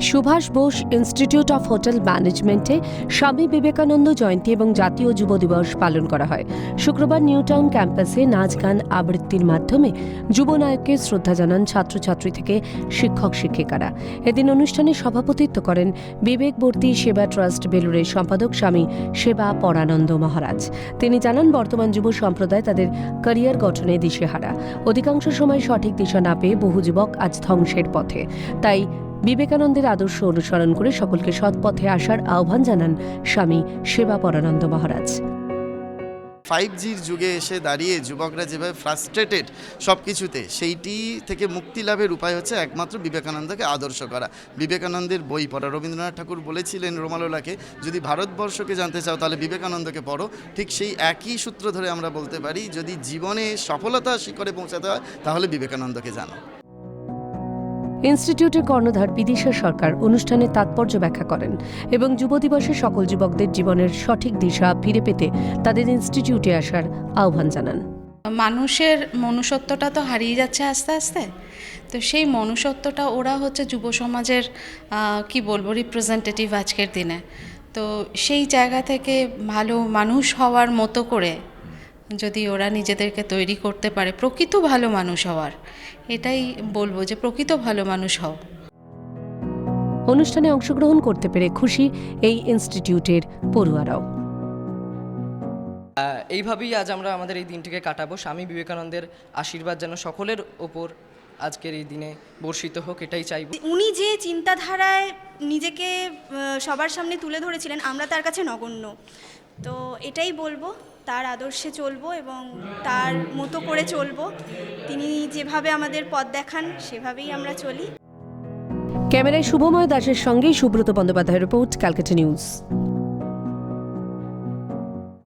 Subhash Bose institute of hotel ম্যানেজমেন্টে স্বামী বিবেকানন্দ জয়ন্তী এবং জাতীয় যুব দিবস পালন করা হয়। শুক্রবার নিউ টাউন ক্যাম্পাসে নাচ, গান, আবৃত্তির মাধ্যমে যুব নায়ককে শ্রদ্ধা জানান ছাত্রছাত্রী থেকে শিক্ষক, শিক্ষিকারা। এদিন অনুষ্ঠানে সভাপতিত্ব করেন বিবেকবর্তী সেবা ট্রাস্ট বেলুরের সম্পাদক স্বামী সেবা পরানন্দ মহারাজ। তিনি জানান, বর্তমান যুব সম্প্রদায় তাদের ক্যারিয়ার গঠনে দিশেহারা। অধিকাংশ সময় সঠিক দিশা না পেয়ে বহু যুবক আজ ধ্বংসের পথে। তাই বিবেকানন্দের আদর্শ অনুসরণ করে সকলকে সৎ পথে আসার আহ্বান জানান স্বামী সেবা পরানন্দ মহারাজ। ফাইভ জির যুগে এসে দাঁড়িয়ে যুবকরা যেভাবে ফ্রাস্ট্রেটেড সব কিছুতে সেইটি থেকে মুক্তি লাভের উপায় হচ্ছে একমাত্র বিবেকানন্দকে আদর্শ করা। বিবেকানন্দের বই পড়া। রবীন্দ্রনাথ ঠাকুর বলেছিলেন রোমালোলাকে, যদি ভারতবর্ষকে জানতে চাও, তাহলে বিবেকানন্দকে পড়ো। ঠিক সেই একই সূত্র ধরে আমরা বলতে পারি, যদি জীবনে সফলতা শিখরে পৌঁছাতে হয়, তাহলে বিবেকানন্দকে জানো। ইনস্টিটিউটের কর্ণধার বিদিশা সরকার অনুষ্ঠানের তাৎপর্য ব্যাখ্যা করেন এবং যুব দিবসে সকল যুবকদের জীবনের সঠিক দিশা ফিরে পেতে তাদের ইনস্টিটিউটে আসার আহ্বান জানান। মানুষের মনুষ্যত্বটা তো হারিয়ে যাচ্ছে আস্তে আস্তে। তো সেই মনুষ্যত্বটা ওরা হচ্ছে যুব সমাজের কি বলব রিপ্রেজেন্টেটিভ আজকের দিনে। তো সেই জায়গা থেকে ভালো মানুষ হওয়ার মতো করে যদি ওরা নিজেদেরকে তৈরি করতে পারে প্রকৃত ভালো মানুষ হওয়ার। এটাই বলব যে প্রকৃত ভালো মানুষ হও। অনুষ্ঠানে অংশগ্রহণ করতে পেরে খুশি এই ইনস্টিটিউটের পড়ুয়ারাও। এইভাবেই আজ আমরা আমাদের এই দিনটিকে কাটাবো। স্বামী বিবেকানন্দের আশীর্বাদ যেন সকলের ওপর আজকের এই দিনে বর্ষিত হোক এটাই চাইব। উনি যে চিন্তাধারায় নিজেকে সবার সামনে তুলে ধরেছিলেন আমরা তার কাছে নগণ্য। তো এটাই বলব, তার আদর্শে চলবো এবং তার মতো করে চলবো। তিনি যেভাবে আমাদের পথ দেখান, সেভাবেই আমরা চলি। ক্যামেরায় শুভময় দাসের সঙ্গে সুব্রত বন্দ্যোপাধ্যায়ের রিপোর্ট, ক্যালকাটা নিউজ।